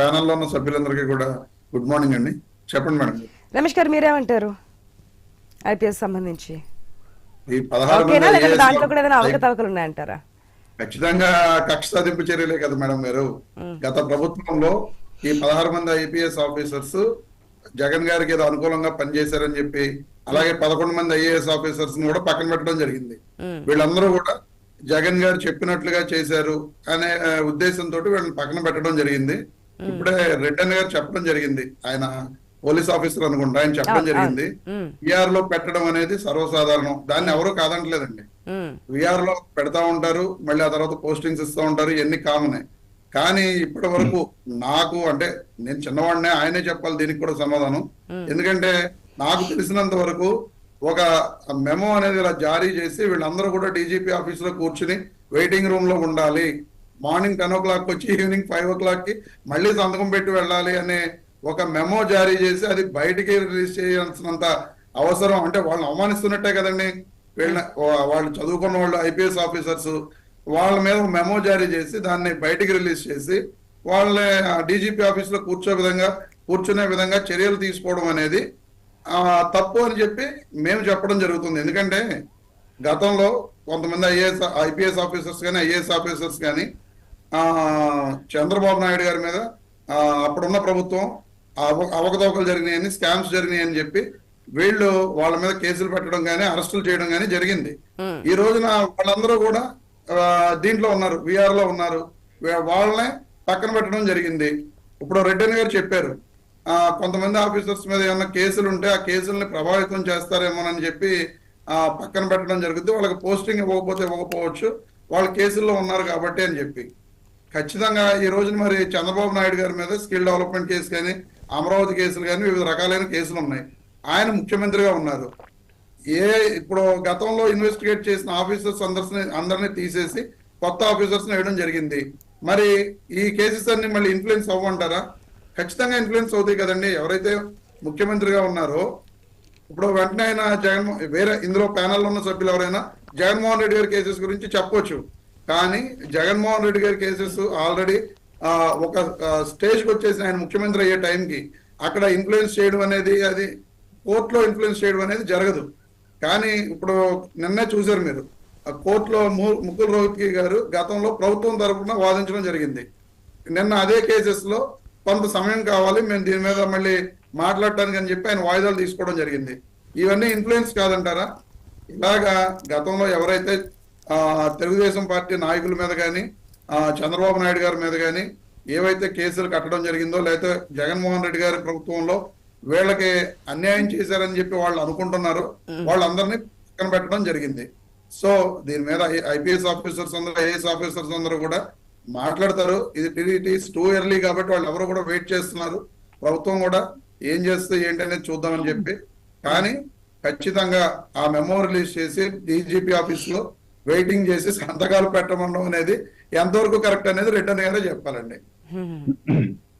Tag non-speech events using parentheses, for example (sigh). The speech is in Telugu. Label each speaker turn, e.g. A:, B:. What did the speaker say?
A: ప్యానెల్లో ఉన్న సభ్యులందరికీ కూడా గుడ్ మార్నింగ్ అండి. చెప్పండి మేడం.
B: రమేష్ గారు మీరేమంటారు? ఐపీఎస్ సంబంధించి.
A: ఈ పదహారు
B: ఓకేనా?
A: మంది
B: లేకపోతే
A: IAS
B: దాంట్లో కూడా ఏదైనా అవకతవకలు ఉన్నాయంటారా
A: ఖచ్చితంగా కక్ష సాధింపు చర్యలే కదా మేడం మీరు గత ప్రభుత్వంలో ఈ పదహారు మంది ఐపీఎస్ ఆఫీసర్స్ జగన్ గారికి ఏదో అనుకూలంగా పనిచేశారని చెప్పి అలాగే పదకొండు మంది ఐఏఎస్ ఆఫీసర్స్ కూడా పక్కన పెట్టడం జరిగింది. వీళ్ళందరూ కూడా జగన్ గారు చెప్పినట్లుగా చేశారు అనే ఉద్దేశంతో వీళ్ళని పక్కన పెట్టడం జరిగింది. ఇప్పుడే రెడ్డన్ గారు చెప్పడం జరిగింది. ఆయన పోలీస్ ఆఫీసర్ అనుకుంటా ఆయన చెప్పడం జరిగింది. విఆర్లో పెట్టడం అనేది సర్వసాధారణం. దాన్ని ఎవరు కాదంటలేదండి. విఆర్లో పెడతా ఉంటారు మళ్ళీ ఆ తర్వాత పోస్టింగ్స్ ఇస్తూ ఉంటారు ఇవన్నీ కామనే. కానీ ఇప్పటి వరకు నాకు అంటే నేను చిన్నవాడినే ఆయనే చెప్పాలి దీనికి కూడా సమాధానం. ఎందుకంటే నాకు తెలిసినంత వరకు ఒక మెమో అనేది ఇలా జారీ చేసి వీళ్ళందరూ కూడా డీజీపీ ఆఫీస్లో కూర్చుని వెయిటింగ్ రూమ్లో ఉండాలి. మార్నింగ్ టెన్ ఓ క్లాక్ వచ్చి ఈవినింగ్ ఫైవ్ ఓ క్లాక్కి మళ్ళీ సంతకం పెట్టి వెళ్ళాలి అనే ఒక మెమో జారీ చేసి అది బయటికి రిలీజ్ చేయాల్సినంత అవసరం. అంటే వాళ్ళని అవమానిస్తున్నట్టే కదండి. వీళ్ళ వాళ్ళు చదువుకున్న వాళ్ళు ఐపీఎస్ ఆఫీసర్స్ వాళ్ళ మీద మెమో జారీ చేసి దాన్ని బయటికి రిలీజ్ చేసి వాళ్ళని డీజీపీ ఆఫీస్లో కూర్చో విధంగా కూర్చునే విధంగా చర్యలు తీసుకోవడం అనేది తప్పు అని చెప్పి మేము చెప్పడం జరుగుతుంది. ఎందుకంటే గతంలో కొంతమంది ఐఏఎస్ ఐపీఎస్ ఆఫీసర్స్ కానీ ఐఏఎస్ ఆఫీసర్స్ కానీ చంద్రబాబు నాయుడు గారి మీద ఆ, అప్పుడున్న ప్రభుత్వం అవ- అవకతవకలు జరిగినాయని స్కామ్స్ జరిగినాయని చెప్పి వీళ్ళు వాళ్ళ మీద కేసులు పెట్టడం కానీ అరెస్టులు చేయడం కానీ జరిగింది. ఈ రోజున వాళ్ళందరూ కూడా దీంట్లో ఉన్నారు విఆర్లో ఉన్నారు వాళ్ళనే పక్కన పెట్టడం జరిగింది. ఇప్పుడు రెడ్డన్ గారు చెప్పారు ఆ, కొంతమంది ఆఫీసర్స్ మీద ఏమైనా కేసులు ఉంటే ఆ కేసుల్ని ప్రభావితం చేస్తారేమోనని చెప్పి ఆ, పక్కన పెట్టడం జరుగుతుంది వాళ్ళకి పోస్టింగ్ ఇవ్వకపోతే ఇవ్వకపోవచ్చు. వాళ్ళు కేసుల్లో ఉన్నారు కాబట్టి అని చెప్పి. ఖచ్చితంగా ఈ రోజున మరి చంద్రబాబు నాయుడు గారి మీద స్కిల్ డెవలప్మెంట్ కేసు కానీ అమరావతి కేసులు కానీ వివిధ రకాలైన కేసులు ఉన్నాయి. ఆయన ముఖ్యమంత్రిగా ఉన్నారు. ఏ ఇప్పుడు గతంలో ఇన్వెస్టిగేట్ చేసిన ఆఫీసర్స్ అందరిని అందరినీ తీసేసి కొత్త ఆఫీసర్స్ని వేయడం జరిగింది. మరి ఈ కేసెస్ అన్ని మళ్ళీ ఇన్ఫ్లుయెన్స్ అవ్వంటారా? ఖచ్చితంగా ఇన్ఫ్లుయెన్స్ అవుతాయి కదండి. ఎవరైతే ముఖ్యమంత్రిగా ఉన్నారో ఇప్పుడు వెంటనే ఆయన జగన్మోహన్ వేరే ఇందులో ప్యానెల్లో ఉన్న సభ్యులు ఎవరైనా జగన్మోహన్ రెడ్డి గారి కేసెస్ గురించి చెప్పవచ్చు కానీ జగన్మోహన్ రెడ్డి గారి కేసెస్ ఆల్రెడీ ఒక స్టేజ్కి వచ్చేసి ఆయన ముఖ్యమంత్రి అయ్యే టైంకి అక్కడ ఇన్ఫ్లుయెన్స్ చేయడం అనేది అది కోర్టులో ఇన్ఫ్లుయెన్స్ చేయడం అనేది జరగదు. కానీ ఇప్పుడు నిన్నే చూశారు మీరు ఆ కోర్టులో ముకుల్ రోహిత్కి గారు గతంలో ప్రభుత్వం తరఫున వాదించడం జరిగింది. నిన్న అదే కేసెస్లో కొంత సమయం కావాలి మేము దీని మీద మళ్ళీ మాట్లాడటానికి అని చెప్పి ఆయన వాయిదాలు తీసుకోవడం జరిగింది. ఇవన్నీ ఇన్ఫ్లుయెన్స్ కాదంటారా? ఇలాగా గతంలో ఎవరైతే తెలుగుదేశం పార్టీ నాయకుల మీద కానీ చంద్రబాబు నాయుడు గారి మీద కానీ ఏవైతే కేసులు కట్టడం జరిగిందో లేకపోతే జగన్మోహన్ రెడ్డి గారి ప్రభుత్వంలో వీళ్ళకి అన్యాయం చేశారని చెప్పి వాళ్ళు అనుకుంటున్నారు వాళ్ళందరినీ పక్కన పెట్టడం జరిగింది. సో దీని మీద ఐపీఎస్ ఆఫీసర్స్ అందరూ ఐఏఎస్ ఆఫీసర్స్ అందరూ కూడా మాట్లాడతారు. ఇది ఈస్ టూ ఇయర్లీ కాబట్టి వాళ్ళు ఎవరు కూడా వెయిట్ చేస్తున్నారు. ప్రభుత్వం కూడా ఏం చేస్తే ఏంటి అనేది చూద్దామని చెప్పి. కానీ ఖచ్చితంగా ఆ మెమో రిలీజ్ చేసి డీజీపీ ఆఫీస్లో వెయిటింగ్ చేసి సంతకాలు పెట్టమనడం అనేది ఎంతవరకు కరెక్ట్ అనేది రిటర్న్ గానే చెప్పాలండి. (clears throat)